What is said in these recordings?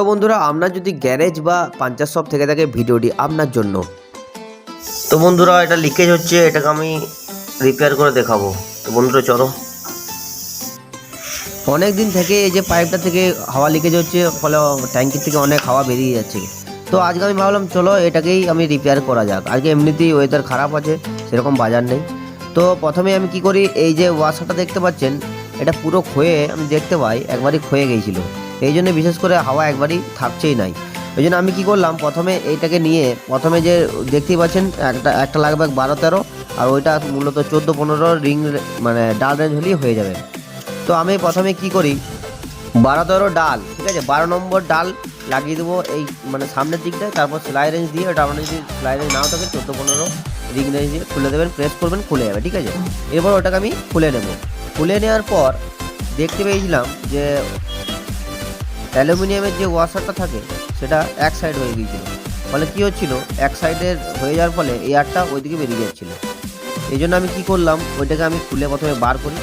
তো বন্ধুরা আপনার যদি গ্যারেজ বা পাঞ্চার শপ থেকে থাকে ভিডিওটি আপনার জন্য। তো বন্ধুরা, এটা লিকেজ হচ্ছে, এটাকে আমি রিপেয়ার করে দেখাবো। তো বন্ধুরা, চলো। অনেক দিন থেকে এই যে পাইপটা থেকে হাওয়া লিকেজ হচ্ছে, ফলে ট্যাঙ্কির থেকে অনেক হাওয়া বেরিয়ে যাচ্ছে। তো আজকে আমি ভাবলাম, চলো এটাকেই আমি রিপেয়ার করা যাক। আজকে এমনিতেই ওয়েদার খারাপ আছে, সেরকম বাজার নেই। তো প্রথমে আমি কি করি, এই যে ওয়াশারটা দেখতে পাচ্ছেন, এটা পুরো ক্ষয়ে, আমি দেখতে পাই, একবারই ক্ষয়ে গিয়েছিল এই জন্য বিশেষ করে হাওয়া একবারই থাকছেই নাই। ওই জন্য আমি কি করলাম, প্রথমে এইটাকে নিয়ে, প্রথমে যে দেখতেই পাচ্ছেন, একটা একটা লাগবে বারো তেরো, আর ওইটা মূলত চোদ্দ পনেরো রিং মানে ডাল রেঞ্জ হলেই হয়ে যাবে। তো আমি প্রথমে কি করি, বারো তেরো ডাল, ঠিক আছে, বারো নম্বর ডাল লাগিয়ে দেবো এই মানে সামনের দিকটায়, তারপর সেলাই রেঞ্জ দিয়ে, ওটা আপনার যদি সেলাই রেঞ্জ নাও থাকে, চোদ্দ পনেরো রিং রেঞ্জ দিয়ে খুলে দেবেন প্রেস করবেন, খুলে যাবে, ঠিক আছে? এরপর ওটাকে আমি খুলে নেব। খুলে নেওয়ার পর দেখতে পেয়েছিলাম যে অ্যালুমিনিয়ামের যে ওয়াশারটা থাকে, সেটা এক সাইড হয়ে গিয়েছিল। ফলে কী হচ্ছিল? এক সাইডের হয়ে যাওয়ার ফলে এয়ারটা ওইদিকে বেরিয়ে যাচ্ছিল। এই জন্য আমি কি করলাম? ওইটাকে আমি খুলে প্রথমে বার করি।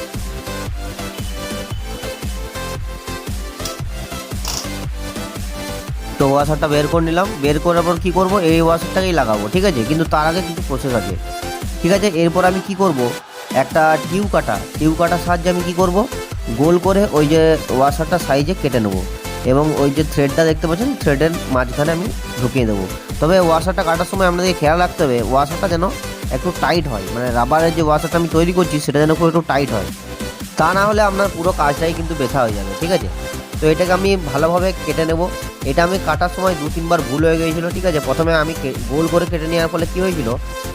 তো ওয়াশারটা বের করে নিলাম। বের করার পর কী করব? এই ওয়াশারটাকেই লাগাবো, ঠিক আছে? কিন্তু তার আগে কিছু প্রসেস আছে। ঠিক আছে? এরপর আমি কি করব? একটা টিউ কাটা। টিউ কাটার সাহায্যে আমি কি করব? গোল করে ওই যে ওয়াশারটা সাইজে কেটে নেব। এবং ওই যে থ্রেডটা দেখতে পাচ্ছেন থ্রেডের মাঝখানে আমি ঢুকিয়ে দেবো। তবে ওয়াশারটা কাটার সময় আপনাদের খেয়াল রাখতে হবে ওয়াশারটা যেন একটু টাইট হয়। মানে রাবারের যে ওয়াশারটা আমি তৈরি করছি, সেটা যেন খুব একটু টাইট হয়। তা না হলে আপনার পুরো কাজটাই কিন্তু ব্যথা হয়ে যাবে, ঠিক আছে? তো এটাকে আমি ভালোভাবে কেটে নেব। এটা আমি কাটার সময় দু, তিনবার ভুল হয়ে গিয়েছিল, ঠিক আছে? প্রথমে আমি গোল করে কেটে নেওয়ার ফলে কী হয়েছিল?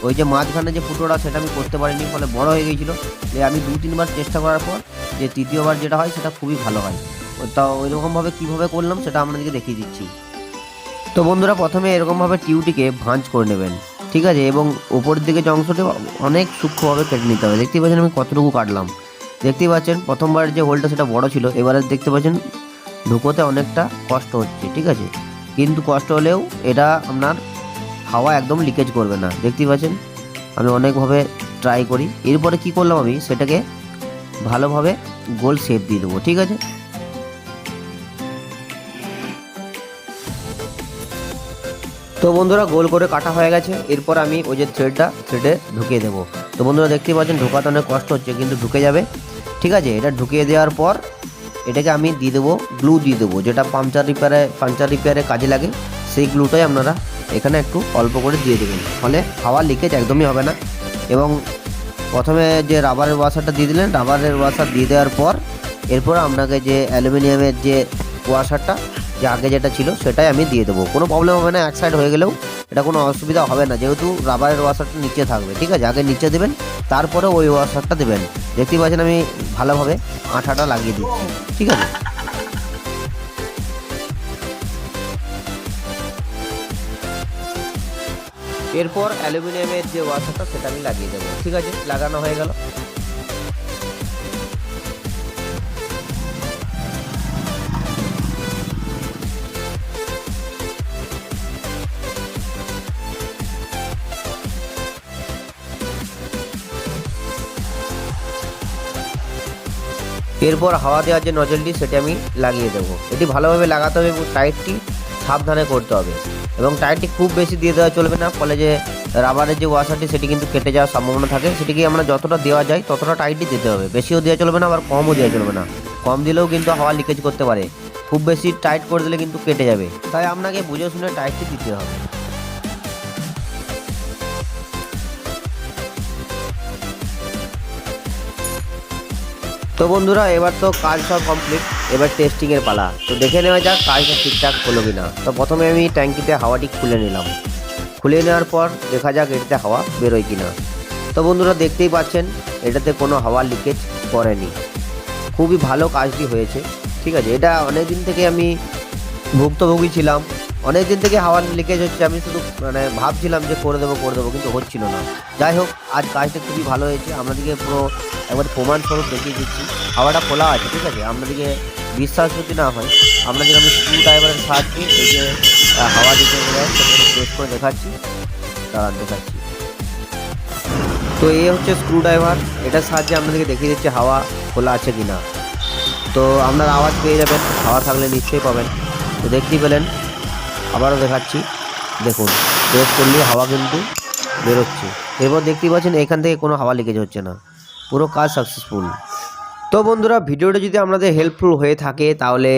ওই যে মাঝখানে যে ফুটোটা, সেটা আমি করতে পারিনি, ফলে বড় হয়ে গিয়েছিল। যে আমি দু, তিনবার চেষ্টা করার পর, যে তৃতীয়বার যেটা হয়, সেটা খুবই ভালো হয়। তা ওই রকমভাবে কীভাবে করলাম সেটা আপনাদেরকে দেখিয়ে দিচ্ছি। তো বন্ধুরা, প্রথমে এরকমভাবে টিউটিকে ভাঁজ করে নেবেন, ঠিক আছে? এবং উপরের দিকে যে অংশটি, অনেক সূক্ষ্মভাবে কেটে নিতে হবে। দেখতেই পাচ্ছেন আমি কতটুকু কাটলাম। দেখতেই পাচ্ছেন, প্রথমবার যে হোলটা সেটা বড় ছিল, এবারে দেখতে পাচ্ছেন ঢুকোতে অনেকটা কষ্ট হচ্ছে, ঠিক আছে? কিন্তু কষ্ট হলেও এটা আপনার হাওয়া একদম লিকেজ করবে না। দেখতেই পাচ্ছেন, আমি অনেকভাবে ট্রাই করি। এরপরে কি করলাম আমি? সেটাকে ভালোভাবে গোল শেপ দিয়ে দেবো, ঠিক আছে? তো বন্ধুরা, গোল করে কাটা হয়ে গেছে। এরপর আমি ওই যে থ্রেডটা থ্রেডে ঢুকিয়ে দেবো। তো বন্ধুরা, দেখতেই পাচ্ছেন, ঢোকাতে অনেক কষ্ট হচ্ছে, কিন্তু ঢুকে যাবে। ঠিক আছে, এটা ঢুকিয়ে দেওয়ার পর এটাকে আমি দিয়ে দেবো গ্লু দিয়ে দেবো, যেটা পাংচার রিপেয়ারে পাংচার রিপেয়ারে কাজে লাগে, সেই গ্লুটাই আপনারা এখানে একটু অল্প করে দিয়ে দেবেন। ফলে হাওয়া লিকেজ একদমই হবে না। এবং প্রথমে যে রাবারের ওয়াশারটা দিয়ে দিলেন রাবারের ওয়াশার দিয়ে দেওয়ার পর এরপর আপনাকে যে অ্যালুমিনিয়ামের যে ওয়াশারটা যে আগে যেটা ছিল সেটাই আমি দিয়ে দেবো। কোনো প্রবলেম হবে না, এক সাইড হয়ে গেলেও এটা কোনো অসুবিধা হবে না। যেহেতু রাবারের ওয়াশারটা নিচে থাকবে, ঠিক আছে? আগে নিচে দেবেন তারপরে ওই ওয়াশারটা দেবেন। দেখতেই পাচ্ছেন আমি ভালোভাবে আঠাটা লাগিয়ে দিচ্ছি, ঠিক আছে? এরপর অ্যালুমিনিয়ামের যে ওয়াশারটা সেটা আমি লাগিয়ে দেবো, ঠিক আছে? লাগানো হয়ে গেল। এরপর হাওয়া দেওয়ার যে নজলটি সেটি আমি লাগিয়ে দেবো। এটি ভালোভাবে লাগাতে হবে এবং টাইটটি সাবধানে করতে হবে। এবং টাইটটি খুব বেশি দিয়ে দেওয়া চলবে না, ফলে যে রাবারের যে ওয়াশারটি সেটি কিন্তু কেটে যাওয়ার সম্ভাবনা থাকে। সেটিকে আমরা যতটা দেওয়া যায় ততটা টাইটই দিতে হবে। বেশিও দেওয়া চলবে না, আবার কমও দেওয়া চলবে না। কম দিলেও কিন্তু হাওয়া লিকেজ করতে পারে। খুব বেশি টাইট করে দিলে কিন্তু কেটে যাবে। তাই আপনাকে বুঝে শুনে টাইটটি দিতে হবে। তো বন্ধুরা, এবার তো কাজ সব কমপ্লিট এবার টেস্টিংয়ের পালা। তো দেখে নেওয়া যাক কাজটা ঠিকঠাক হলো কি না তো প্রথমে আমি ট্যাঙ্কিতে হাওয়াটি খুলে নিলাম। খুলে নেওয়ার পর দেখা যাক এটাতে হাওয়া বেরোয় কি না তো বন্ধুরা, দেখতেই পাচ্ছেন, এটাতে কোনো হাওয়া লিকেজ করেনি খুবই ভালো কাজটি হয়েছে। ঠিক আছে, এটা অনেক দিন থেকে আমি ভুক্তভোগী ছিলাম। অনেক দিন থেকে হাওয়ার লিকেজ হচ্ছে, আমি শুধু মানে ভাবছিলাম যে করে দেবো করে দেবো, কিন্তু হচ্ছিল না। যাই হোক, আজ কাজটা খুবই ভালো হয়েছে আপনাদেরকে পুরো একবার প্রমাণ স্বরূপ দেখিয়ে দিচ্ছি। হাওয়াটা খোলা আছে, ঠিক আছে? আপনাদেরকে বিশ্বাস যদি না হয় আপনাদের আমি স্ক্রু ড্রাইভারের সাহায্যে এই যে হাওয়া দিতে টেস্ট করে দেখাচ্ছি। দাঁড়ান, দেখাচ্ছি। তো এই হচ্ছে স্ক্রু ড্রাইভার এটার সাহায্যে আপনাদেরকে দেখিয়ে দিচ্ছে হাওয়া খোলা আছে কি না তো আপনার আওয়াজ পেয়ে যাবেন, হাওয়া থাকলে নিশ্চয়ই পাবেন। তো দেখতেই পেলেন আবারও দেখাচ্ছি। দেখুন প্রেস করলে হাওয়া কিন্তু বেরোচ্ছে। এরপর দেখতেই পাচ্ছেন, এখান থেকে কোনো হাওয়া লিকেজ হচ্ছে না। পুরো কাজ সাকসেসফুল তো বন্ধুরা, ভিডিওটা যদি আপনাদের হেল্পফুল হয়ে থাকে, তাহলে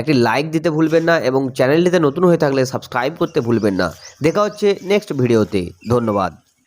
একটি লাইক দিতে ভুলবেন না এবং চ্যানেলটিতে নতুন হয়ে থাকলে সাবস্ক্রাইব করতে ভুলবেন না। দেখা হচ্ছে নেক্সট ভিডিওতে ধন্যবাদ।